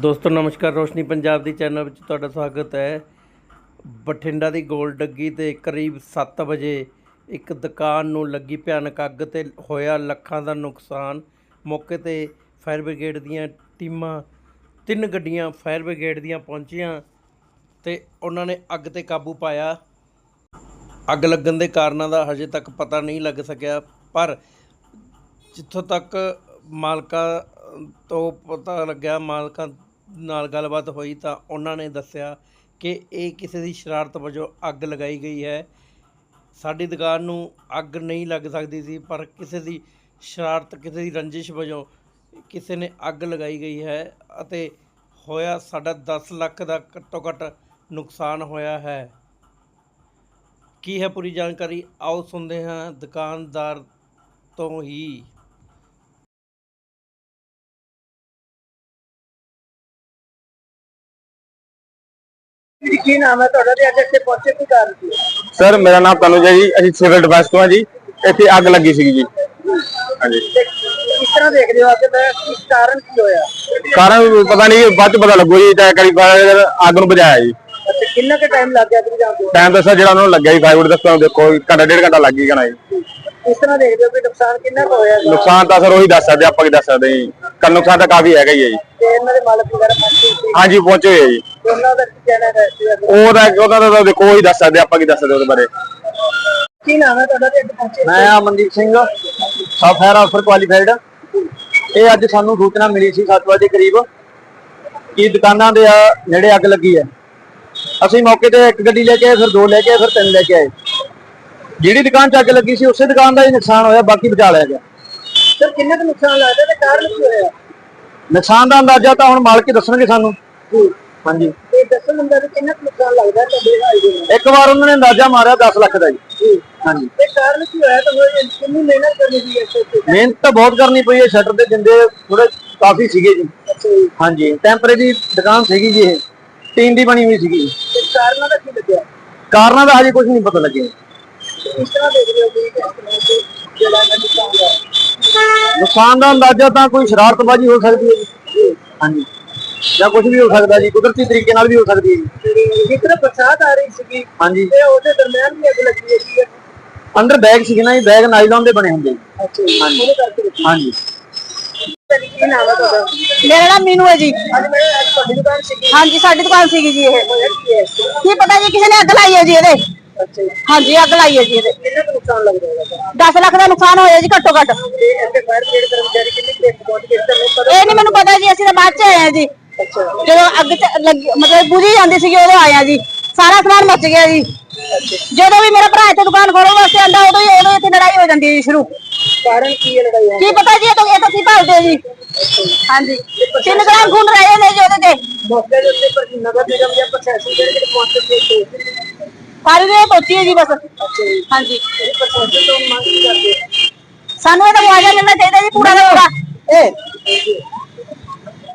ਦੋਸਤੋ, ਨਮਸਕਾਰ, ਰੋਸ਼ਨੀ ਪੰਜਾਬ ਦੀ ਚੈਨਲ ਵਿੱਚ ਤੁਹਾਡਾ ਸਵਾਗਤ ਹੈ। ਬਠਿੰਡਾ ਦੀ ਗੋਲ ਡੱਗੀ ਤੇ ਕਰੀਬ 7 ਵਜੇ ਇੱਕ ਦੁਕਾਨ ਨੂੰ ਲੱਗੀ ਭਿਆਨਕ ਅੱਗ ਤੇ ਹੋਇਆ ਲੱਖਾਂ ਦਾ ਨੁਕਸਾਨ। ਮੌਕੇ ਤੇ ਫਾਇਰ ਬ੍ਰਿਗੇਡ ਦੀਆਂ ਟੀਮਾਂ, ਤਿੰਨ ਗੱਡੀਆਂ ਫਾਇਰ ਬ੍ਰਿਗੇਡ ਦੀਆਂ ਪਹੁੰਚੀਆਂ ਤੇ ਉਹਨਾਂ ਨੇ ਅੱਗ ਤੇ ਕਾਬੂ ਪਾਇਆ। ਅੱਗ ਲੱਗਣ ਦੇ ਕਾਰਨਾਂ ਦਾ ਹਜੇ ਤੱਕ ਪਤਾ ਨਹੀਂ ਲੱਗ ਸਕਿਆ, ਪਰ ਜਿੱਥੋਂ ਤੱਕ ਮਾਲਕਾਂ ਤੋਂ ਪਤਾ ਲੱਗਿਆ, ਮਾਲਕਾਂ ਨਾਲ ਗੱਲਬਾਤ ਹੋਈ ਤਾਂ ਉਹਨਾਂ ਨੇ ਦੱਸਿਆ ਕਿ ਇਹ ਕਿਸੇ ਦੀ ਸ਼ਰਾਰਤ ਵਜੋਂ ਅੱਗ ਲਗਾਈ ਗਈ ਹੈ। ਸਾਡੀ ਦੁਕਾਨ ਨੂੰ ਅੱਗ ਨਹੀਂ ਲੱਗ ਸਕਦੀ ਸੀ, ਪਰ ਕਿਸੇ ਦੀ ਸ਼ਰਾਰਤ, ਕਿਸੇ ਦੀ ਰੰਜਿਸ਼ ਵਜੋਂ ਕਿਸੇ ਨੇ ਅੱਗ ਲਗਾਈ ਗਈ ਹੈ ਅਤੇ ਹੋਇਆ ਸਾਡਾ 10 ਲੱਖ ਦਾ ਘੱਟੋ ਘੱਟ ਨੁਕਸਾਨ ਹੋਇਆ ਹੈ। ਕੀ ਹੈ ਪੂਰੀ ਜਾਣਕਾਰੀ? ਆਓ ਸੁਣਦੇ ਹਾਂ ਦੁਕਾਨਦਾਰ ਤੋਂ ਹੀ। ਜੀ ਕੀ ਨਾਮ ਹੈ ਤੁਹਾਡਾ ਤੇ ਅੱਜ ਇੱਥੇ ਪਹੁੰਚੇ ਕੀ ਕਾਰਨ ਸੀ? ਸਰ ਮੇਰਾ ਨਾਮ ਤਨੁਜ ਹੈ ਜੀ। ਅਸੀਂ ਸਿਵਲ ਡਿਫੈਂਸ ਤੋਂ ਹਾਂ ਜੀ। ਇੱਥੇ ਅੱਗ ਲੱਗੀ ਸੀਗੀ ਜੀ। ਹਾਂਜੀ। ਤੇ ਕਿਸ ਤਰ੍ਹਾਂ ਦੇਖਦੇ ਹੋ ਕਿ ਮੈਂ ਕਿਸ ਕਾਰਨ ਕੀ ਹੋਇਆ? ਕਾਰਨ ਪਤਾ ਨਹੀਂ ਬਾਅਦ ਚ ਪਤਾ ਲੱਗੂ ਜੀ ਤਾਂ ਕਰੀ ਅੱਗ ਨੂੰ ਬੁਝਾਇਆ ਜੀ। ਅੱਛਾ ਕਿੰਨਾ ਕੁ ਟਾਈਮ ਲੱਗ ਗਿਆ ਤੁਸੀਂ ਜਾਣਦੇ ਟਾਈਮ ਦੱਸਿਆ ਜਿਹੜਾ ਉਹਨਾਂ ਨੂੰ ਲੱਗਿਆ ਜੀ ਫਾਇਰ ਦੱਸੋ ਦੇਖੋ ਘੰਟਾ ਡੇਢ ਘੰਟਾ ਲੱਗ ਹੀ ਜਾਣਾ ਜੀ। ਕਿਸ ਤਰ੍ਹਾਂ ਦੇਖਦੇ ਹੋ ਕਿ ਨੁਕਸਾਨ ਕਿੰਨਾ ਕੁ ਹੋਇਆ? ਨੁਕਸਾਨ ਤਾਂ ਸਰ ਉਹੀ ਦੱਸ ਸਕਦੇ ਆਪਾਂ ਕੀ ਦੱਸ ਸਕਦੇ ਜੀ। ਕੱਲ ਨੁਕਸਾਨ ਤਾਂ ਕਾਫੀ ਹੈਗਾ ਹੀ ਹੈ ਜੀ। ਤੇ ਇਹਨਾਂ ਦੇ ਮਾਲਕ ਵਗੈਰਾ ਪਹੁੰਚੇ ਸੀ? ਹਾਂਜੀ ਪਹੁੰਚੇ ਹੋਏ ਆ ਜੀ। ਉਹਨਾਂ ਦਾ ਕੀ ਕਹਿਣਾ ਹੈ ਇਸ ਬਾਰੇ? ਉਹ ਤਾਂ ਉਹਦਾ ਤਾਂ ਦੇਖੋ ਉਹੀ ਦੱਸ ਸਕਦੇ ਆਪਾਂ ਕੀ ਦੱਸ ਸਕਦੇ ਉਹਦੇ ਬਾਰੇ। ਕੀ ਨਾਮ ਹੈ ਤੁਹਾਡਾ ਤੇ ਅੱਜ ਪਹੁੰਚੇ? ਮੈਂ Amandeep Singh sub fire officer qualified ਇਹ ਅੱਜ ਸਾਨੂੰ ਸੂਚਨਾ ਮਿਲੀ ਸੀ 7 ਵਜੇ ਕਰੀਬ ਕਿ ਦੁਕਾਨਾਂ ਦੇ ਆ ਨੇੜੇ ਅੱਗ ਲੱਗੀ ਹੈ। ਅਸੀਂ ਮੌਕੇ ਤੇ ਇੱਕ ਗੱਡੀ ਲੈ ਕੇ ਆਏ ਫਿਰ ਦੋ ਲੈ ਕੇ ਆਏ ਫਿਰ ਤਿੰਨ ਲੈ ਕੇ ਆਏ। ਜਿਹੜੀ ਦੁਕਾਨ 'ਚ ਅੱਗ ਲੱਗੀ ਸੀ ਉਸੇ ਦੁਕਾਨ ਦਾ ਹੀ ਨੁਕਸਾਨ ਹੋਇਆ ਬਾਕੀ ਬਚਾ ਲਿਆ ਗਿਆ। ਸਰ ਕਿੰਨਾ ਕੁ ਨੁਕਸਾਨ ਲੱਗਦਾ ਤੇ ਕਾਰਨ ਕੀ ਹੋਇਆ? ਨੁਕਸਾਨ ਦਾ ਅੰਦਾਜ਼ਾ ਤਾਂ ਹੁਣ ਮਾਲਕ ਹੀ ਦੱਸਣਗੇ ਸਾਨੂੰ। ਹਾਂਜੀ। ਤੇ ਦੱਸਣ ਅੰਦਰ ਕਿੰਨਾ ਕੁ ਨੁਕਸਾਨ ਲੱਗਦਾ ਤੁਹਾਡੇ ਹਾਈ ਦੇ ਨਾਲ? ਇੱਕ ਵਾਰ ਉਹਨਾਂ ਨੇ ਅੰਦਾਜ਼ਾ ਮਾਰਿਆ 10 ਲੱਖ ਦਾ ਜੀ। ਹਾਂਜੀ। ਤੇ ਕਾਰਨ ਕੀ ਹੋਇਆ ਤਾਂ ਹੋਇਆ ਕਿੰਨੀ ਮਿਹਨਤ ਕਰਨੀ ਸੀ ਇਸ ਤੇ? ਮਿਹਨਤ ਤਾਂ ਬਹੁਤ ਕਰਨੀ ਪਈ ਹੈ ਸ਼ਟਰ ਦੇ ਜਿੰਦੇ ਥੋੜੇ ਕਾਫੀ ਸੀਗੇ ਜੀ। ਅੱਛਾ ਜੀ। ਹਾਂਜੀ ਟੈਂਪਰੇਰੀ ਦੁਕਾਨ ਸੀਗੀ ਜੀ ਇਹ। ਟੀਨ ਦੀ ਬਣੀ ਹੋਈ ਸੀਗੀ। ਤੇ ਕਾਰਨਾਂ ਦਾ ਕੀ ਲੱਗਿਆ? ਕਾਰਨਾਂ ਦਾ ਹਜੇ ਕੁਝ ਨਹੀਂ ਪਤਾ ਲੱਗਿਆ। ਕਿਸ ਤਰ੍ਹਾਂ ਦੇਖਦੇ ਹੋ ਕਿ ਇਸ ਤਰ੍ਹਾਂ ਦੇ ਜਿਹੜਾ ਇਹਨਾਂ ਨੁਕਸਾਨ ਹੋਇਆ। ਨੁਕਸਾਨ ਦਾ ਅੰਦਾਜ਼ਾ ਤਾਂ ਕੋਈ ਸ਼ਰਾਰਤਬਾਜ਼ੀ ਹੋ ਸਕਦੀ ਹੈ ਜੀ। ਹਾਂਜੀ। ਜਾਂ ਕੁਝ ਵੀ ਹੋ ਸਕਦਾ ਜੀ ਕੁਦਰਤੀ ਤਰੀਕੇ ਨਾਲ ਵੀ ਹੋ ਸਕਦੀ ਹੈ ਜੀ। ਬਰਸਾਤ ਆ ਰਹੀ ਸੀਗੀ ਹਾਂਜੀ। ਤੇ ਉਹਦੇ ਦਰਮਿਆਨ ਵੀ ਅੱਗ ਲੱਗੀ ਹੈ। ਅੰਦਰ ਬੈਗ ਸੀਗੇ ਨਾ ਜੀ ਬੈਗ ਨਾਈਲਨ ਦੇ ਬਣੇ ਹੁੰਦੇ ਜੀ। ਅੱਛਾ ਜੀ ਉਹਦੇ ਕਰਕੇ ਹਾਂਜੀ। ਕੀ ਨਾਮ ਹੈ ਤੁਹਾਡਾ? ਮੇਰਾ ਨਾਮ ਮੀਨੂ ਹੈ ਜੀ। ਅੱਜ ਮੈਂ ਅੱਜ ਤੁਹਾਡੀ ਦੁਕਾਨ ਸੀਗੀ। ਹਾਂਜੀ ਸਾਡੀ ਦੁਕਾਨ ਸੀਗੀ ਜੀ ਇਹ। ਹੋਇਆ ਕੀ ਹੈ ਕੀ ਪਤਾ ਜੀ ਕਿਸੇ ਨੇ ਅੱਗ ਲਾਈ ਹੈ ਜੀ ਇਹਦੇ। ਅੱਛਾ ਜੀ। ਹਾਂਜੀ ਅੱਗ ਲਾਈ ਹੈ ਜੀ ਇਹਦੇ। ਕਿੰਨਾ ਕੁ ਨੁਕਸਾਨ ਲੱਗ ਰਿਹਾ ਹੈ 10 ਲੱਖ ਦਾ ਨੁਕਸਾਨ ਹੋਇਆ ਜੀ ਘੱਟੋ ਘੱਟ। ਤੇ ਇੱਥੇ ਫਾਇਰ ਬ੍ਰਿਗੇਡ ਕਰਮਚਾਰੀ ਕਿੰਨੇ ਕੁ ਦੇਰ ਤੱਕ ਪਹੁੰਚ ਗਏ? ਤੁਹਾਨੂੰ ਪਤਾ ਇਹ ਨਹੀਂ ਮੈਨੂੰ ਪਤਾ ਜੀ ਅਸੀਂ ਤਾਂ ਬਾਅਦ ਚ ਆਏ ਹਾਂ ਜੀ। ਜਦੋਂ ਅੱਗ ਚ ਲੱਗੀ ਮਤਲਬ ਬੁਝੀ ਜਾਂਦੀ ਸੀਗੀ ਉਦੋਂ ਹਾਂ ਜੀ। ਸਾਰਾ ਸਮਾਨ ਮੱਚ ਗਿਆ ਜੀ। ਜਦੋਂ ਵੀ ਮੇਰਾ ਭਰਾ ਇੱਥੇ ਦੁਕਾਨ ਖੋਲ੍ਹਣ ਵਾਸਤੇ ਆਂਦਾ ਉਦੋਂ ਹੀ ਉਦੋਂ ਇੱਥੇ ਲੜਾਈ ਹੋ ਜਾਂਦੀ ਹੈ ਜੀ ਸ਼ੁਰੂ। ਕਾਰਨ ਕੀ ਹੈ ਲੜਾਈ ਕੀ ਪਤਾ ਜੀ ਇਹ ਤਾਂ ਇਹ ਤਾਂ ਕੀ ਭਾਲਦੇ ਜੀ? ਹਾਂਜੀ। ਤਿੰਨ ਗ੍ਰਾਮ ਖੂਨ ਰਹੇ ਨੇ ਜੀ ਉਹਦੇ ਤੇ। ਮੌਕੇ ਦੇ ਉੱਤੇ ਪਰ ਨਗਰ ਨਿਗਮ ਜਾਂ ਪ੍ਰਸ਼ਾਸਨ ਜਿਹੜੇ ਜਿਹੜੇ ਪਹੁੰਚ ਚੁੱਕੇ ਸੀ ਸਾਰੀ ਦੇ ਪਹੁੰਚੀ ਹੈ ਜੀ ਬਸ। ਹਾਂਜੀ। ਇਹ ਪ੍ਰਸ਼ਾਸਨ ਤੋਂ ਮੰਗ ਕੀ ਕਰਦੇ? ਹੋ? ਸਾਨੂੰ ਇਹ ਤਾਂ ਮੁਆਵਜ਼ਾ ਮਿਲਣਾ ਚਾਹੀਦਾ ਜੀ ਪੂਰਾ ਦਾ ਪੂਰਾ। ਇਹ